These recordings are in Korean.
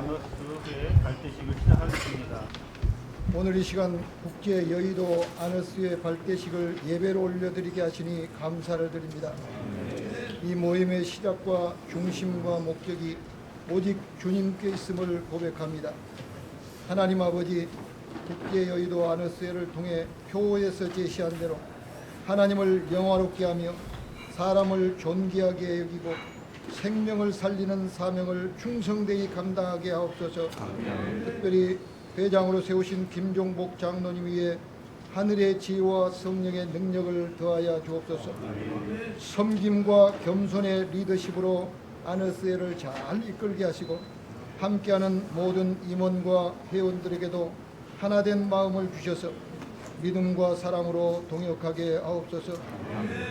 아너스의 발대식을 시작하겠습니다. 오늘 이 시간 국제 여의도 아너스의 발대식을 예배로 올려드리게 하시니 감사를 드립니다. 이 모임의 시작과 중심과 목적이 오직 주님께 있음을 고백합니다. 하나님 아버지 국제 여의도 아너스회를 통해 표에서 제시한 대로 하나님을 영화롭게 하며 사람을 존귀하게 여기고 생명을 살리는 사명을 충성되이 감당하게 하옵소서. 특별히 회장으로 세우신 김종복 장로님 위에 하늘의 지혜와 성령의 능력을 더하여 주옵소서. 섬김과 겸손의 리더십으로 아너스회를 잘 이끌게 하시고 함께하는 모든 임원과 회원들에게도 하나된 마음을 주셔서 믿음과 사랑으로 동역하게 하옵소서.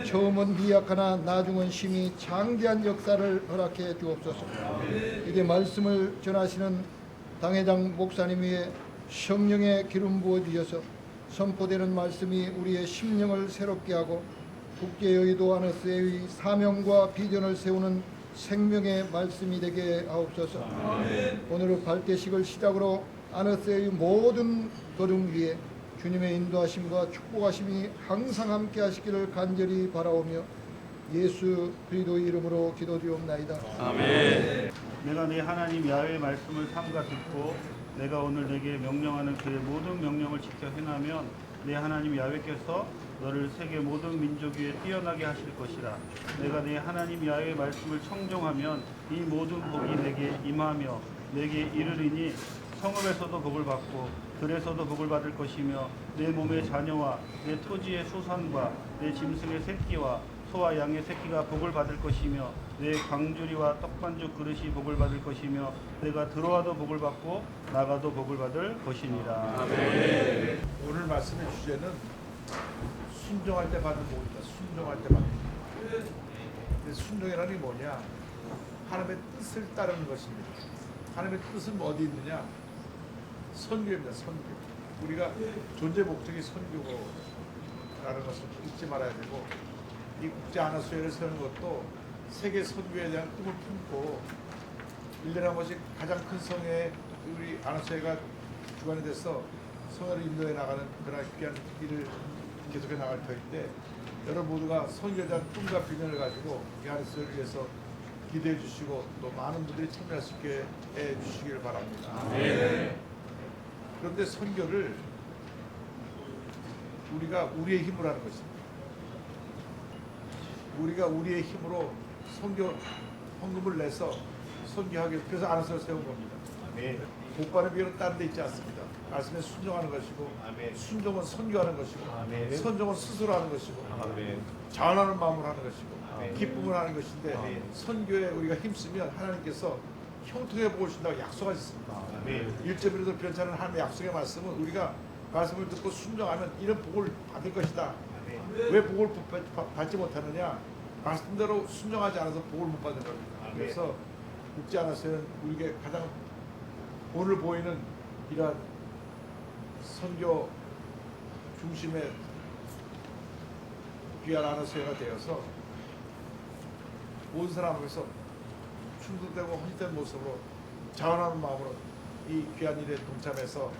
처음은 미약하나 나중은 심히 장대한 역사를 허락해 주옵소서. 이제 말씀을 전하시는 당회장 목사님 위에 성령의 기름 부어 주셔서 선포되는 말씀이 우리의 심령을 새롭게 하고 국제 여의도 아너스의 사명과 비전을 세우는 생명의 말씀이 되게 하옵소서. 오늘 발대식을 시작으로 아너스의 모든 걸음 위에 주님의 인도하심과 축복하심이 항상 함께 하시기를 간절히 바라오며 예수 그리스도 이름으로 기도드리옵나이다. 내가 내 하나님 야훼의 말씀을 삼가 듣고 내가 오늘 내게 명령하는 그의 모든 명령을 지켜 행하면 내 하나님 야훼께서 너를 세계 모든 민족 위에 뛰어나게 하실 것이라 내가 내 하나님 야훼의 말씀을 청종하면 이 모든 복이 내게 임하며 내게 이르리니 성읍에서도 복을 받고 들에서도 복을 받을 것이며 내 몸의 자녀와 내 토지의 수산과 내 짐승의 새끼와 소와 양의 새끼가 복을 받을 것이며 내 광주리와 떡반죽 그릇이 복을 받을 것이며 내가 들어와도 복을 받고 나가도 복을 받을 것이니라. 오늘 말씀의 주제는 순종할 때 받는 복입니다. 순종할 때 받는 복. 순종이라는 게 뭐냐? 하나님의 뜻을 따르는 것입니다. 하나님의 뜻은 어디 있느냐? 선교입니다. 선교. 우리가 존재 목적이 선교라는 것을 잊지 말아야 되고 이 국제 아나수회를 세우는 것도 세계 선교에 대한 꿈을 품고 1년에 한 번씩 가장 큰 성에 우리 아나수회가 주관이 돼서 성을 인도해 나가는 그런 귀한 일을 계속해 나갈 터인데 여러분 모두가 선교에 대한 꿈과 비전을 가지고 이 아나수회를 위해서 기대해 주시고 또 많은 분들이 참여할 수 있게 해 주시길 바랍니다. 그런데 선교를 우리가 우리의 힘으로 하는 것입니다. 우리가 우리의 힘으로 선교 헌금을 내서 선교하기 그래서 안에서 세운 겁니다. 복과는 비는 다른 데 있지 않습니다. 말씀에 순종하는 것이고 순종은 선교하는 것이고 선종은 스스로 하는 것이고 자원하는 마음으로 하는 것이고 기쁨을 하는 것인데 선교에 우리가 힘쓰면 하나님께서 형통해 보신다고 약속하셨습니다. 1.1도 변찮은 하나님의 약속의 말씀은 우리가 말씀을 듣고 순종하면 이런 복을 받을 것이다. 왜 복을 받- 받지 못하느냐? 말씀대로 순종하지 않아서 복을 못 받는 겁니다. 그래서 국지 않았으면 우리에게 가장 오늘 보이는 이러한 선교 중심의 귀한 아나수회가 되어서 온 사람 앞에서 충돌되고 헌신된 모습으로 자원하는 마음으로 이 귀한 일에 동참해서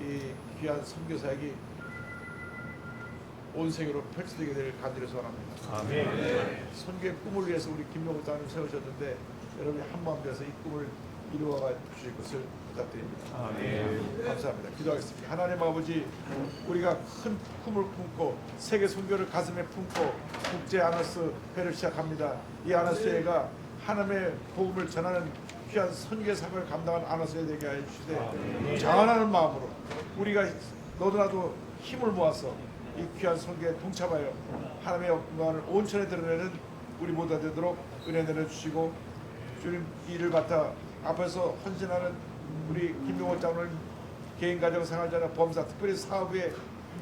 이 귀한 선교 사역이 온 세계로 펼쳐지게 될 간절히 소원합니다. 선교의 꿈을 위해서 우리 김명우 장님 세우셨는데 여러분이 한마음 되어서 이 꿈을 이루어가 주실 것을 부탁드립니다. 감사합니다. 기도하겠습니다. 하나님 아버지, 우리가 큰 꿈을 품고 세계 선교를 가슴에 품고 국제 아너스 회를 시작합니다. 이 아너스 회가 하나님의 복음을 전하는 귀한 선교 사역을 감당하는 아너스 회 되게 하여 주시되 자원하는 마음으로 우리가 너도나도 힘을 모아서 이 귀한 선교에 동참하여 하나님의 영광을 온천에 드러내는 우리 모두가 되도록 은혜 내려주시고 주님 일을 맡아 앞에서 헌신하는 우리 김용호 장로님 개인 가정 생활자나 범사 특별히 사업에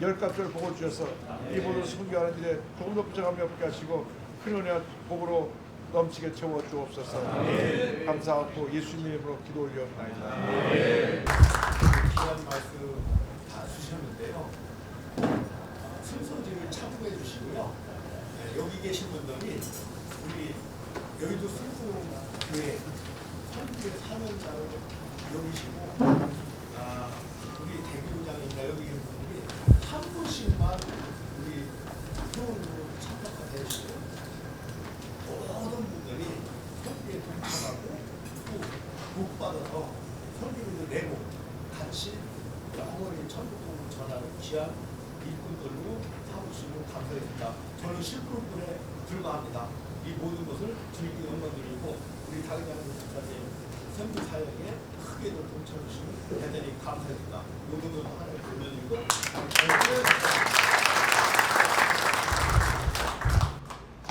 열값을 복을 주셔서 이 모든 순교하는 일에 조금 더 부정함이 없게 하시고 큰 은혜와 복으로 넘치게 채워 주옵소서 감사하고 예수님 이름으로 기도 올려옵나이다 귀한 말씀 다 주셨는데요. 순서지를 참고해 주시고요. 네, 여기 계신 분들이 우리 여의도 순수교회 선교의 사명자로 여기시고 아, 우리 대교장이나 여기 계신 분들이 한 분씩만 우리 회원으로 참석가 되시고 모든 분들이 선교에 동참하고 또복 받아서 선교비도 내고 같이 영원히 천국복을 귀한 일꾼들로 삼으시면 감사드립니다. 저는 실물분에 불과합니다. 이 모든 것을 주님께 영광드리고 우리 집사님 선교 사역에 크게도 동참해 주시면 대단히 감사드립니다. 모든 것도 하나님 돌려드리고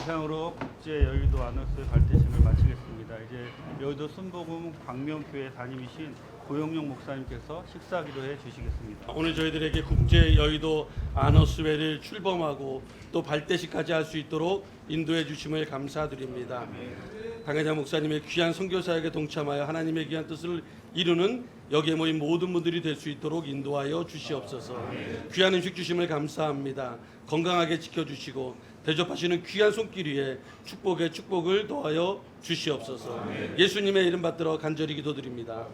이상으로 국제 여의도 아너스 발대식을 마치겠습니다. 이제 여의도 순복음 광명교회 담임이신 고영용 목사님께서 식사 기도해 주시겠습니다. 오늘 저희들에게 국제 여의도 아너스회를 출범하고 또 발대식까지 할 수 있도록 인도해 주심을 감사드립니다. 당회장 목사님의 귀한 선교 사역에 동참하여 하나님의 귀한 뜻을 이루는 여기에 모인 모든 분들이 될 수 있도록 인도하여 주시옵소서. 귀한 음식 주심을 감사합니다. 건강하게 지켜주시고 대접하시는 귀한 손길 위에 축복의 축복을 더하여 주시옵소서. 예수님의 이름 받들어 간절히 기도드립니다.